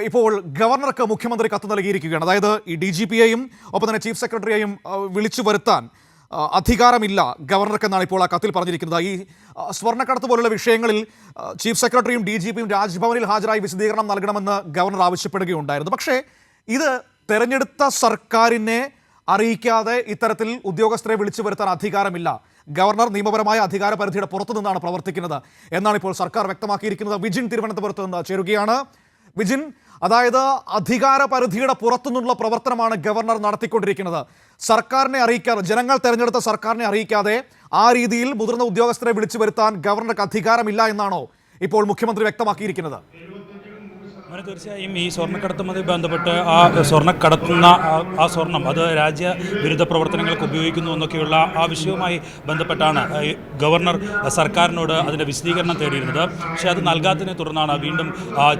ഇപ്പോൾ ഗവർണർക്ക് മുഖ്യമന്ത്രി കത്ത് നൽകിയിരിക്കുകയാണ്. അതായത് ഈ ഡി ജി പിയെയും ഒപ്പം തന്നെ ചീഫ് സെക്രട്ടറിയെയും വിളിച്ചു വരുത്താൻ അധികാരമില്ല ഗവർണർക്ക് എന്നാണ് ഇപ്പോൾ ആ കത്തിൽ പറഞ്ഞിരിക്കുന്നത്. ഈ സ്വർണക്കടത്ത് പോലുള്ള വിഷയങ്ങളിൽ ചീഫ് സെക്രട്ടറിയും ഡി ജി പിയും രാജ്ഭവനിൽ ഹാജരായി വിശദീകരണം നൽകണമെന്ന് ഗവർണർ ആവശ്യപ്പെടുകയുണ്ടായിരുന്നു. പക്ഷേ ഇത് തെരഞ്ഞെടുത്ത സർക്കാരിനെ അറിയിക്കാതെ ഇത്തരത്തിൽ ഉദ്യോഗസ്ഥരെ വിളിച്ചു വരുത്താൻ അധികാരമില്ല. ഗവർണർ നിയമപരമായ അധികാര പരിധിയുടെ പുറത്തു നിന്നാണ് പ്രവർത്തിക്കുന്നത്. എന്നാണ് ഇപ്പോൾ സർക്കാർ വ്യക്തമാക്കിയിരിക്കുന്നത്. വിജിൻ തിരുവനന്തപുരത്ത് നിന്ന് ചേരുകയാണ്. വിജിൻ അതായത് അധികാര പരിധിയുടെ പുറത്തുനിന്നുള്ള പ്രവർത്തനമാണ് ഗവർണർ നടത്തിക്കൊണ്ടിരിക്കുന്നത്. സർക്കാരിനെ അറിയിക്കാതെ ജനങ്ങൾ തെരഞ്ഞെടുത്ത സർക്കാരിനെ അറിയിക്കാതെ ആ രീതിയിൽ മുതിർന്ന ഉദ്യോഗസ്ഥരെ വിളിച്ചു വരുത്താൻ ഗവർണർക്ക് അധികാരമില്ല എന്നാണോ ഇപ്പോൾ മുഖ്യമന്ത്രി വ്യക്തമാക്കിയിരിക്കുന്നത്? അങ്ങനെ തീർച്ചയായും ഈ സ്വർണക്കടത്തുമായി ബന്ധപ്പെട്ട് ആ സ്വർണക്കടത്തുന്ന ആ- സ്വർണം അത് രാജ്യ വിരുദ്ധ പ്രവർത്തനങ്ങൾക്ക് ഉപയോഗിക്കുന്നു എന്നൊക്കെയുള്ള ആ വിഷയവുമായി ബന്ധപ്പെട്ടാണ് ഗവർണർ സർക്കാരിനോട് അതിന്റെ വിശദീകരണം തേടിയിരുന്നത്. പക്ഷേ അത് നൽകാത്തതിനെ തുടർന്നാണ് വീണ്ടും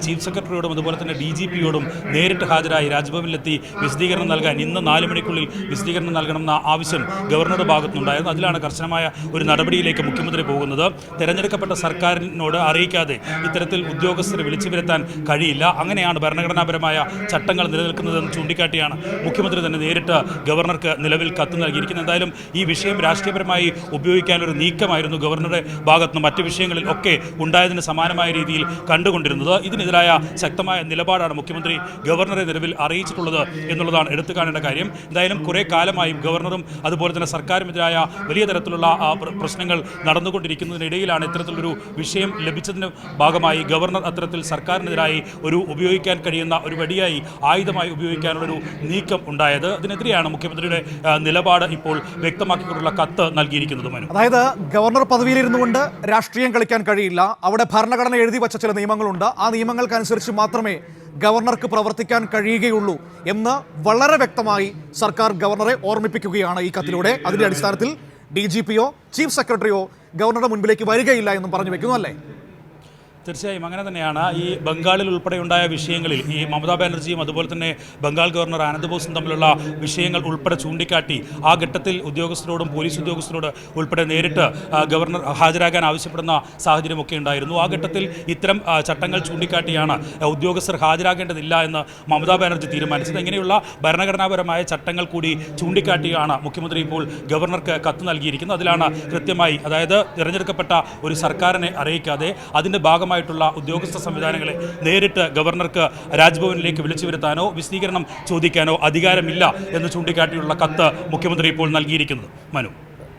ചീഫ് സെക്രട്ടറിയോടും അതുപോലെ തന്നെ ഡി ജി പിയോടും നേരിട്ട് ഹാജരായി രാജ്ഭവനിലെത്തി വിശദീകരണം നൽകാൻ ഇന്ന് നാല് മണിക്കുള്ളിൽ വിശദീകരണം നൽകണമെന്ന ആവശ്യം ഗവർണറുടെ ഭാഗത്തുനിന്നുണ്ടായിരുന്നു. അതിലാണ് കർശനമായ ഒരു നടപടിയിലേക്ക് മുഖ്യമന്ത്രി പോകുന്നത്. തെരഞ്ഞെടുക്കപ്പെട്ട സർക്കാരിനോട് അറിയിക്കാതെ ഇത്തരത്തിൽ ഉദ്യോഗസ്ഥരെ വിളിച്ചു വരുത്താൻ കഴിയില്ല. അങ്ങനെയാണ് ഭരണഘടനാപരമായ ചട്ടങ്ങൾ നിലനിൽക്കുന്നതെന്ന് ചൂണ്ടിക്കാട്ടിയാണ് മുഖ്യമന്ത്രി തന്നെ നേരിട്ട് ഗവർണർക്ക് നിലവിൽ കത്ത് നൽകിയിരിക്കുന്നത്. എന്തായാലും ഈ വിഷയം രാഷ്ട്രീയപരമായി ഉപയോഗിക്കാനൊരു നീക്കമായിരുന്നു ഗവർണറുടെ ഭാഗത്തുനിന്ന് മറ്റ് വിഷയങ്ങളിൽ ഒക്കെ ഉണ്ടായതിന് സമാനമായ രീതിയിൽ കണ്ടുകൊണ്ടിരുന്നത്. ഇതിനെതിരായ ശക്തമായ നിലപാടാണ് മുഖ്യമന്ത്രി ഗവർണറെ നിലവിൽ അറിയിച്ചിട്ടുള്ളത് എന്നുള്ളതാണ് എടുത്തു കാണേണ്ട കാര്യം. എന്തായാലും കുറേ കാലമായും ഗവർണറും അതുപോലെ തന്നെ സർക്കാരുമെതിരായ വലിയ തരത്തിലുള്ള പ്രശ്നങ്ങൾ നടന്നുകൊണ്ടിരിക്കുന്നതിനിടയിലാണ് ഇത്തരത്തിലൊരു വിഷയം ലഭിച്ചതിന് ഭാഗമായി ഗവർണർ അത്തരത്തിൽ സർക്കാരിനെതിരായി ഒരു ഉപയോഗിക്കാൻ കഴിയുന്ന ഒരു വെടിയായി ആയുധമായി ഉപയോഗിക്കാനുള്ളൊരു നീക്കം ഉണ്ടായത്. അതിനെതിരെയാണ് മുഖ്യമന്ത്രിയുടെ നിലപാട് ഇപ്പോൾ വ്യക്തമാക്കിക്കൊണ്ടുള്ള കത്ത് നൽകിയിരിക്കുന്നത് മനു. അതായത് ഗവർണർ പദവിയിലിരുന്നു കൊണ്ട് രാഷ്ട്രീയം കളിക്കാൻ കഴിയില്ല. അവിടെ ഭരണഘടന എഴുതി വച്ച ചില നിയമങ്ങളുണ്ട്. ആ നിയമങ്ങൾക്കനുസരിച്ച് മാത്രമേ ഗവർണർക്ക് പ്രവർത്തിക്കാൻ കഴിയുകയുള്ളൂ എന്ന് വളരെ വ്യക്തമായി സർക്കാർ ഗവർണറെ ഓർമ്മിപ്പിക്കുകയാണ് ഈ കത്തിലൂടെ. അതിന്റെ അടിസ്ഥാനത്തിൽ ഡി ജി പിയോ ചീഫ് സെക്രട്ടറിയോ ഗവർണറുടെ മുൻപിലേക്ക് വരികയില്ല എന്നും പറഞ്ഞു വെക്കുന്നു അല്ലേ? തീർച്ചയായും അങ്ങനെ തന്നെയാണ്. ഈ ബംഗാളിൽ ഉൾപ്പെടെ ഉണ്ടായ വിഷയങ്ങളിൽ ഈ മമതാ ബാനർജിയും അതുപോലെ തന്നെ ബംഗാൾ ഗവർണർ ആനന്ദ് ബോസും തമ്മിലുള്ള വിഷയങ്ങൾ ഉൾപ്പെടെ ചൂണ്ടിക്കാട്ടി ആ ഘട്ടത്തിൽ ഉദ്യോഗസ്ഥരോടും പോലീസ് ഉദ്യോഗസ്ഥരോട് ഉൾപ്പെടെ നേരിട്ട് ഗവർണർ ഹാജരാകാൻ ആവശ്യപ്പെടുന്ന സാഹചര്യമൊക്കെ ഉണ്ടായിരുന്നു. ആ ഘട്ടത്തിൽ ഇത്തരം ചട്ടങ്ങൾ ചൂണ്ടിക്കാട്ടിയാണ് ഉദ്യോഗസ്ഥർ ഹാജരാകേണ്ടതില്ല എന്ന് മമതാ ബാനർജി തീരുമാനിച്ചത്. ഇങ്ങനെയുള്ള ഭരണഘടനാപരമായ ചട്ടങ്ങൾ കൂടി ചൂണ്ടിക്കാട്ടിയാണ് മുഖ്യമന്ത്രി ഇപ്പോൾ ഗവർണർക്ക് കത്ത് നൽകിയിരിക്കുന്നത്. അതിലാണ് കൃത്യമായി അതായത് തിരഞ്ഞെടുക്കപ്പെട്ട ഒരു സർക്കാരിനെ അറിയിക്കാതെ അതിന്റെ ഭാഗമായിട്ടുള്ള ഉദ്യോഗസ്ഥ സംവിധാനങ്ങളെ നേരിട്ട് ഗവർണർക്ക് രാജ്ഭവനിലേക്ക് വിളിച്ചു വരുത്താനോ വിശദീകരണം ചോദിക്കാനോ അധികാരമില്ല എന്ന് ചൂണ്ടിക്കാട്ടിയുള്ള കത്ത് മുഖ്യമന്ത്രി ഇപ്പോൾ നൽകിയിരിക്കുന്നത്. മനു.